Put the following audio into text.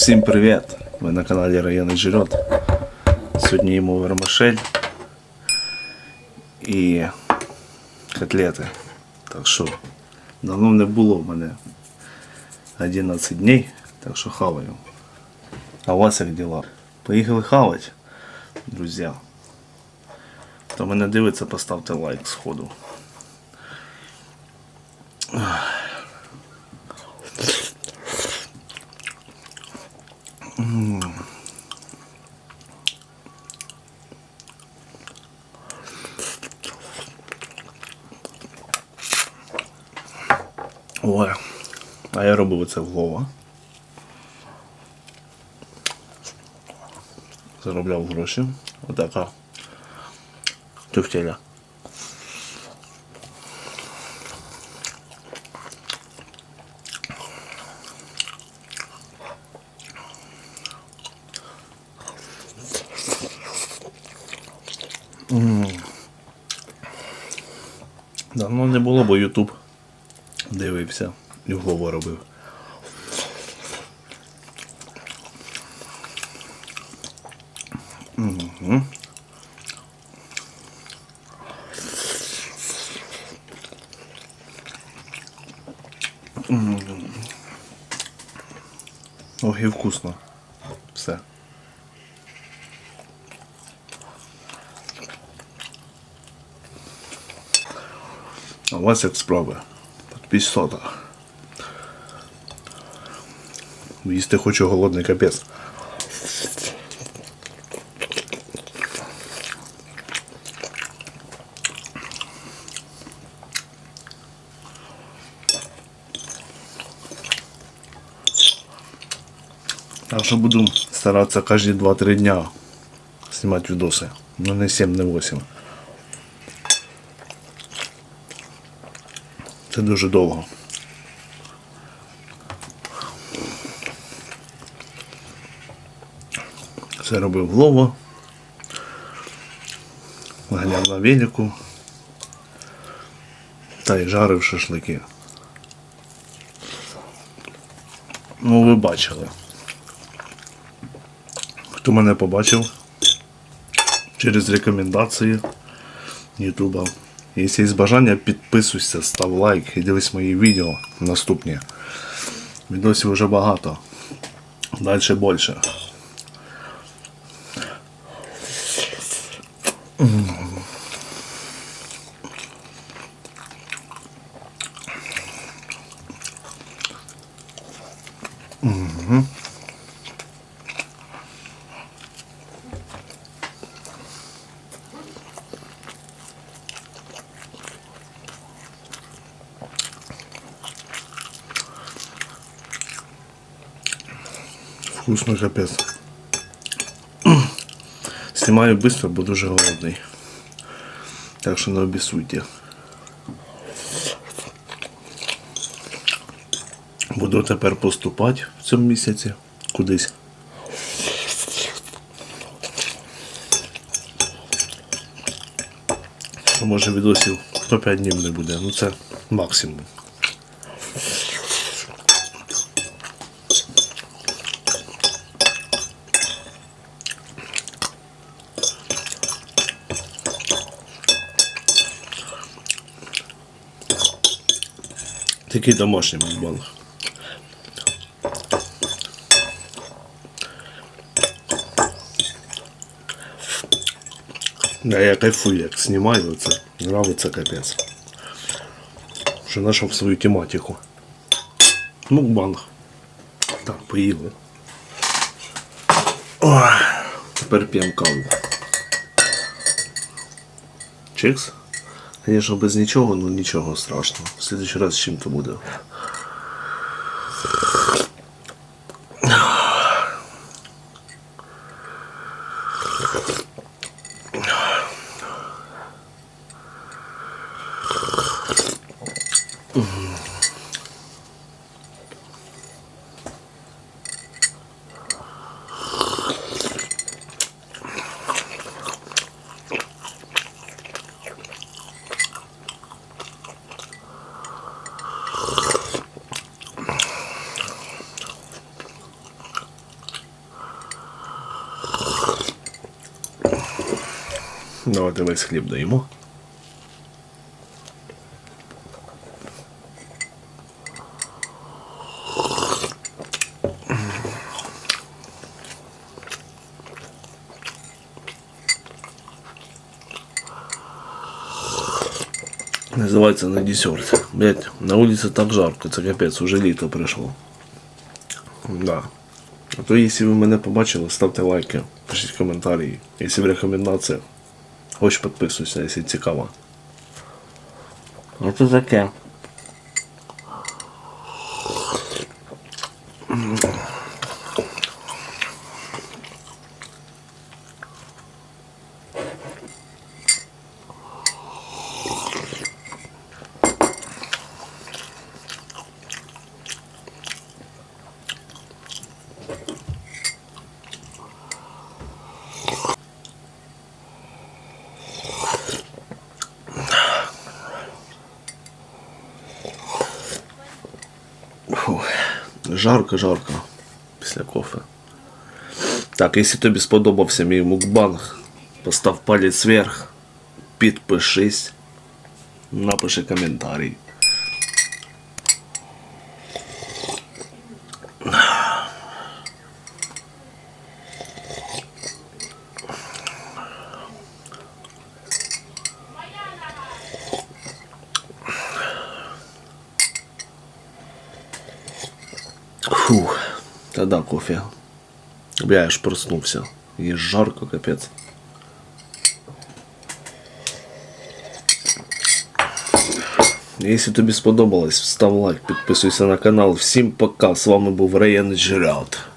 Всім привіт! Ви на каналі Районний Жирот. Сьогодні їмо вермишель і котлети. Так що давно не було в мене 11 днів, так що хаваю. А у вас як діла? Поїхали хавати, друзі. Хто мене дивиться, поставте лайк сходу. Ой, а я робив це влова. Заробляв гроші. Отака тюфтеля. Давно не було, бо Ютуб дивився і робив. Ох, і вкусно. Все. А у вас як справи? Підписота. Їсти хочу голодний капець. Так що буду старатися кожні 2-3 дня знімати відоси. Ну не 7, не 8. Це дуже довго. Це робив Вова. Ганяв на велику. Та й жарив шашлики. Ну, ви бачили. Хто мене побачив через рекомендації Ютуба. Якщо є бажання, підписуйся, став лайк і дивись мої відео наступні. Відосів вже багато. Далі більше. Вкусно капець. Знімаю швидко, бо дуже голодний. Так що не обісуйте. Буду тепер поступати в цьому місяці кудись. Може відосів 105 днів не буде, ну це максимум. Такий домашній мукбанг. Да, я кайфую, як знімаю це. Нравиться капець. Вже знайшов свою тематику. Мукбанг. Так, поїли. Ой, тепер п'ємо каву. Чикс? Звісно, без нічого, ну нічого страшного. В следующий раз з чим то буде. Mm-hmm. Давайте весь хліб даємо. Називається на десерт. Блять, на вулиці так жарко, це капець, уже літо прийшло. Да. А то, якщо ви мене побачили, ставте лайки, пишіть коментарі. Якщо в рекомендаціях, хоч підписуйся, якщо цікаво. Це таке. Фух. Жарко, жарко після кофе. Так, якщо тобі сподобався мій мукбанг, постав палець вверх, підпишись, напиши коментарій. Фух, тогда кофе. Я аж проснувся. І жарко, капець. Якщо тобі сподобалось, став лайк, підписуйся на канал. Всім пока. З вами був Рейен Джералд.